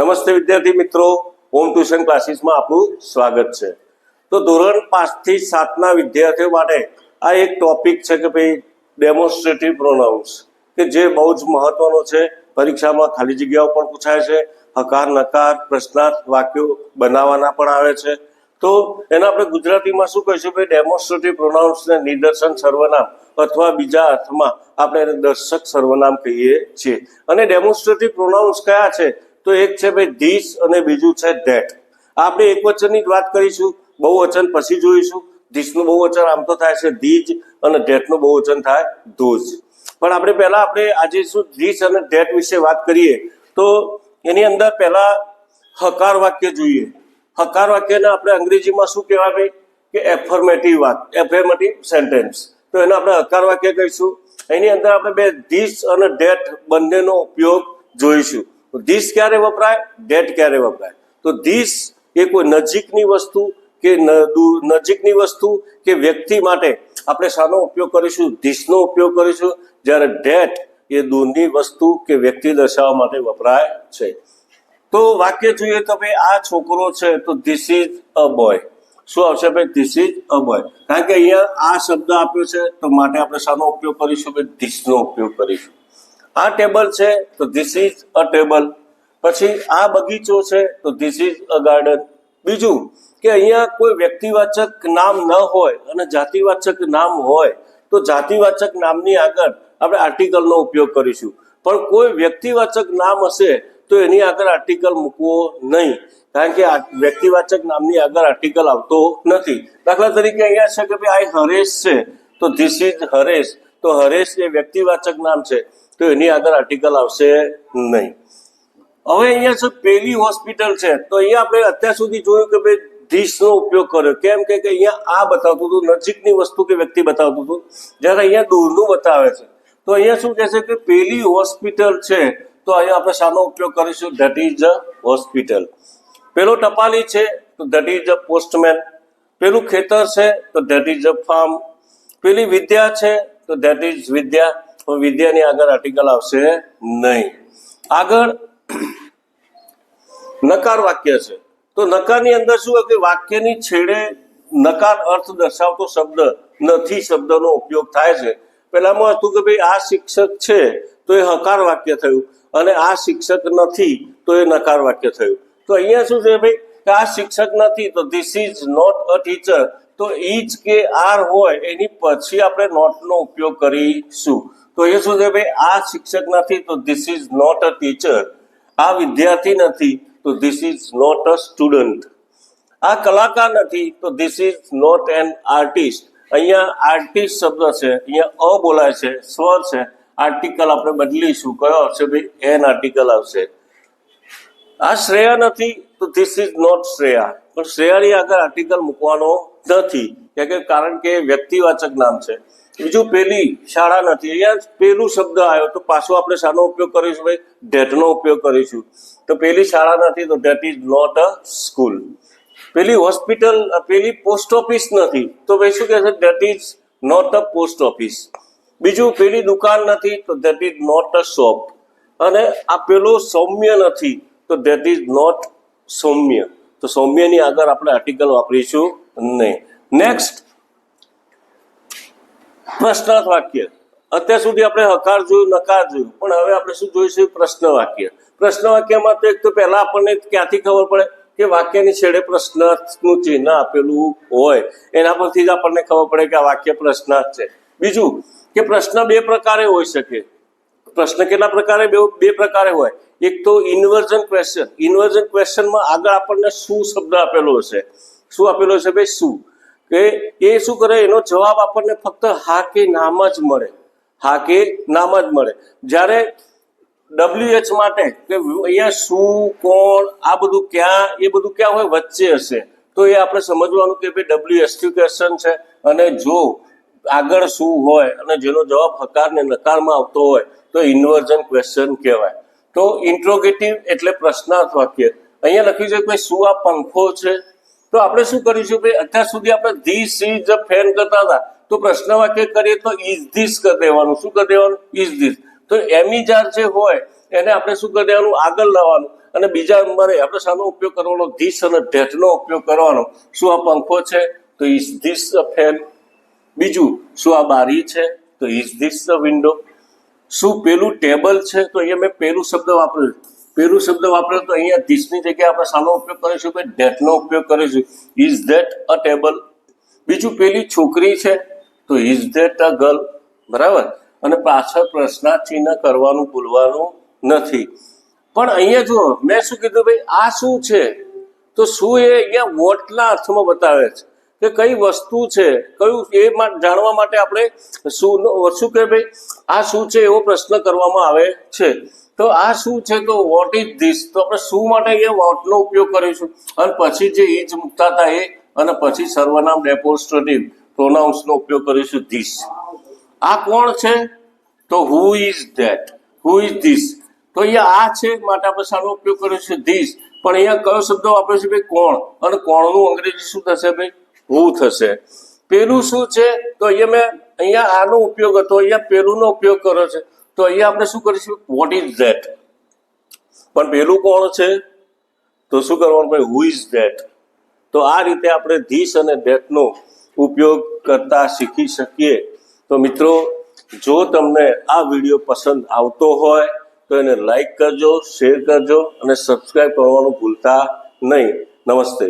નમસ્તે વિદ્યાર્થી મિત્રો. હોમ ટ્યુશન ક્લાસીસમાં આપનું સ્વાગત છે. તો ધોરણ પાંચથી સાતના વિદ્યાર્થીઓ માટે આ એક ટોપિક છે કે ભાઈ ડેમોન્સ્ટ્રેટિવ પ્રોનાઉન્સ કે જે બહુ જ મહત્વનો છે. પરીક્ષામાં ખાલી જગ્યાઓ પણ પૂછાય છે. હકાર, નકાર, પ્રશ્નાર્થ, વાક્યો બનાવવાના પણ આવે છે. તો એના આપણે ગુજરાતીમાં શું કહીશું? ભાઈ ડેમોન્સ્ટ્રેટિવ પ્રોનાઉન્સને નિદર્શન સર્વનામ અથવા બીજા અર્થમાં આપણે એને દર્શક સર્વનામ કહીએ છીએ. અને ડેમોન્સ્ટ્રેટિવ પ્રોનાઉન્સ કયા છે? તો એક છે ભાઈ ધીસ અને બીજું છે ધેટ. આપણે એક વચનની જ વાત કરીશું, બહુ વચન પછી જોઈશું. ધીસનું બહુવચન આમ તો થાય છે ધીજ અને ધેટનું બહુવચન થાય ધોજ. પણ આપણે પહેલા આપણે આજે શું ધીસ અને ધેટ વિશે વાત કરીએ, તો એની અંદર પહેલા હકાર વાક્ય જોઈએ. હકાર વાક્યને આપણે અંગ્રેજીમાં શું કહેવાય ભાઈ? કે એફર્મેટિવ વાત એફર્મેટિવ સેન્ટેન્સ તો એને આપણે હકાર વાક્ય કહીશું. એની અંદર આપણે બે ધીસ અને ડેટ બંનેનો ઉપયોગ જોઈશું. ધીસ ક્યારે વપરાય? ડેટ ક્યારે વપરાય? તો ધીસ એ કોઈ નજીકની વસ્તુ કે નજીકની વસ્તુ કે વ્યક્તિ માટે આપણે શાનો ઉપયોગ કરીશું, ધીસનો ઉપયોગ કરીશું, જ્યારે ડેટ એ દૂરની વસ્તુ કે વ્યક્તિ દર્શાવવા માટે વપરાય છે. તો વાક્ય જોઈએ તો ભાઈ આ છોકરો છે તો ધીસ ઇઝ અ બોય. શું આવશે ભાઈ? This is a boy. કારણ કે અહીંયા આ શબ્દ આપ્યો છે, તો માટે આપણે શાનો ઉપયોગ કરીશું ભાઈ ધીસનો ઉપયોગ કરીશું. આ ટેબલ છે, તો ધીસ ઇઝ અ ટેબલ પછી આ બગીચો છે, તો ધીસ ઇઝ અ ગાર્ડન બીજું કે અહીંયા કોઈ વ્યક્તિવાચક નામ ન હોય અને જાતિવાચક નામ હોય, તો જાતિવાચક નામની આગળ આપણે આર્ટિકલનો ઉપયોગ કરીશું. પણ કોઈ વ્યક્તિવાચક નામ હશે, તો એની આગળ આર્ટિકલ મૂકવો નહીં. કારણ કે વ્યક્તિવાચક નામની આગળ આર્ટિકલ આવતો નથી. દાખલા તરીકે અહીંયા છે કે ભાઈ, આ હરેશ છે, તો ધીસ ઇઝ હરેશ. તો હરેશ એ વ્યક્તિવાચક નામ છે. તો એની આગળ આર્ટિકલ આવશે નહીં. હવે અહીંયા છે પેલી હોસ્પિટલ છે? તો અહીંયા આપણે અત્યાર સુધી જોયું કે ભાઈ ધીસનો ઉપયોગ કર્યો. કેમ કે અહીંયા આ બતાવતું હતું, નજીકની વસ્તુ કે વ્યક્તિ બતાવતું હતું, જ્યારે અહીંયા દૂરનું બતાવે છે. તો અહીંયા શું કહે છે કે પેલી હોસ્પિટલ છે, તો અહીંયા આપણે શાનો ઉપયોગ કરીશું? ધેટ ઇઝ અ હોસ્પિટલ પેલો ટપાલી છે, તો ધેટ ઇઝ અ પોસ્ટમેન પેલું ખેતર છે, તો ધેટ ઇઝ અ ફાર્મ પેલી વિદ્યા છે, તો ધેટ ઇઝ વિદ્યા. તો વિદ્યાની આગળ આર્ટિકલ આવશે નહીં. આગળ નકાર વાક્ય છે. તો નકારની અંદર શું કે વાક્યની છેડે નકાર અર્થ દર્શાવતો શબ્દ નથી, શબ્દનો ઉપયોગ થાય છે. પહેલામાં હતું કે ભાઈ આ શિક્ષક છે, તો એ હકાર વાક્ય થયું. અને આ શિક્ષક નથી, તો એ નકાર વાક્ય થયું. તો અહીંયા શું છે ભાઈ? કે આ શિક્ષક નથી, તો this is not a teacher તો ઈજ કે આર હોય, એની પછી આપણે નોટનો ઉપયોગ કરીશું. તો એ શું છે ભાઈ? આ શિક્ષક નથી, તો this is not a teacher આ વિદ્યાર્થી નથી, તો this is not a student આ કલાકાર નથી, તો this is not an artist અહીંયા આર્ટિસ્ટ શબ્દ છે, અહીંયા અ બોલાય છે સ્વ છે. આર્ટિકલ આપણે બદલીશું. કયો આવશે ભાઈ? એન આર્ટિકલ આવશે. આ શ્રેયા નથી, તો ધીસ ઇઝ નોટ શ્રેયા. પણ શ્રેયાની આગળ આર્ટિકલ મૂકવાનો નથી. કે કારણ કે વ્યક્તિવાચક નામ છે. બીજું પેલી શાળા નથી. અહીંયા પેલું શબ્દ આવ્યો તો પાછો આપણે શાનો ઉપયોગ કરીશું ભાઈ? ડેટનો ઉપયોગ કરીશું. તો પેલી શાળા નથી તો that is not a school પેલી હોસ્પિટલ પેલી પોસ્ટ ઓફિસ નથી. તો ભાઈ શું કહે છે that is not a post office બીજું પેલી દુકાન નથી તો that is not a shop અને આ પેલો સૌમ્ય નથી તો ધેટ ઇઝ નોટ સૌમ્ય. તો સૌમ્યની આગળ આપણે આર્ટિકલ વાપરીશું નહીં. નેક્સ્ટ પ્રશ્નાર્થ વાક્ય. અત્યાર સુધી આપણે હકાર જોયું, નકાર જોયું. પણ હવે આપણે શું જોઈશું? પ્રશ્ન વાક્ય પ્રશ્ન વાક્યમાં તો એક તો પહેલા આપણને ક્યાંથી ખબર પડે કે વાક્યની છેડે પ્રશ્નાર્થનું ચિહ્ન આપેલું હોય. એના પરથી જ આપણને ખબર પડે કે આ વાક્ય પ્રશ્નાર્થ છે. બીજું, કે પ્રશ્ન બે પ્રકારે હોઈ શકે. પ્રશ્ન કેટલા પ્રકારે? બે બે પ્રકારે હોય. એક તો ઇન્વર્ઝન ક્વેશ્ચન ઇન્વર્ઝન ક્વેશ્ચનમાં આગળ આપણને શું શબ્દ આપેલો હશે? શું આપેલો હશે ભાઈ? શું? કે એ શું કરે? એનો જવાબ આપણને ફક્ત હા કે નામ જ મળે. હા કે નામ જ મળે. જ્યારે ડબલ્યુ એચ માટે કે અહીંયા શું, કોણ, આ બધું ક્યાં, એ બધું ક્યાં હોય, વચ્ચે હશે. તો એ આપણે સમજવાનું કે ભાઈ ડબલ્યુ એસ ક્વેશ્ચન છે. અને જો આગળ શું હોય અને જેનો જવાબ હકાર ને નકારમાં આવતો હોય, તો ઇન્વર્ઝન ક્વેશ્ચન કહેવાય. તો ઇન્ટ્રોગેટિવ એટલે પ્રશ્નાર્થ વાક્ય. અહીંયા લખ્યું છે કે શું આ પંખો છે? તો આપણે શું કરીશું ભાઈ અત્યાર સુધી આપણે ધીસ ઇઝ ફેન કરતા હતા, તો પ્રશ્ન વાક્ય કરીએ તો ઇઝ ધીસ કરી દેવાનું. શું કરી દેવાનું? ઇઝ ધીસ તો એમી જાર જે હોય, એને આપણે શું કરી દેવાનું? આગળ લાવવાનું. અને બીજા નંબરે આપણે શાનો ઉપયોગ કરવાનો? ધીસ અને ધેટનો ઉપયોગ કરવાનો. શું આ પંખો છે? તો ઇઝ ધીસ અ ફેન બીજું, શું આ બારી છે? તો ઇઝ ધીસ અ વિન્ડો શું પેલું ટેબલ છે? તો અહીંયા મેં પેલું શબ્દ વાપર્યો. પેલું શબ્દ વાપર્યો તો અહીંયા ધીસની જગ્યાએ આપણે સાનો ઉપયોગ કરીશું કે ધેટનો ઉપયોગ કરીશું. ઇઝ ધેટ અ ટેબલ બીજું પેલી છોકરી છે, તો ઇઝ ધેટ અ ગર્લ બરાબર? અને પાછળ પ્રશ્નાર્થ કરવાનું ભૂલવાનું નથી. પણ અહીંયા જુઓ, મેં શું કીધું ભાઈ? આ શું છે? તો શું એ અહીંયા વોટના અર્થમાં બતાવે છે? કે કઈ વસ્તુ છે? કયું એ જાણવા માટે આપણે શું શું કે ભાઈ? આ શું છે? એવો પ્રશ્ન કરવામાં આવે છે. તો આ શું છે તો વોટ ઇઝ ધીસ તો આપણે શું માટે અહીંયા વોટનો ઉપયોગ કરીશું અને પછી જે ઇજ મુકતા હતા એ, અને પછી સર્વનામ ડેપોસ્ટ્રેટિવ પ્રોનાઉન્સનો ઉપયોગ કરીશું ધીસ આ કોણ છે? તો who is that who is this તો અહીંયા આ છે માટે આપણે સાનો ઉપયોગ કરીશું ધીસ પણ અહીંયા કયો શબ્દ વાપરે છે ભાઈ? કોણ? અને કોણનું અંગ્રેજી શું થશે ભાઈ? હુ થશે. પેલું શું છે? તો અહીંયા મેં અહીંયા આનો ઉપયોગ હતો. અહીંયા પેલુંનો ઉપયોગ કર્યો છે. તો અહીંયા આપણે શું કરીશું? વોટ ઇઝ ધેટ પણ પેલું કોણ છે? તો શું કરવાનું ભાઈ? હુ ઇઝ ધેટ તો આ રીતે આપણે ધીસ અને ધેટનો ઉપયોગ કરતા શીખી શકીએ. તો મિત્રો, જો તમને આ વીડિયો પસંદ આવતો હોય, તો એને લાઈક કરજો શેર કરજો અને સબસ્ક્રાઈબ કરવાનું ભૂલતા નહીં. નમસ્તે.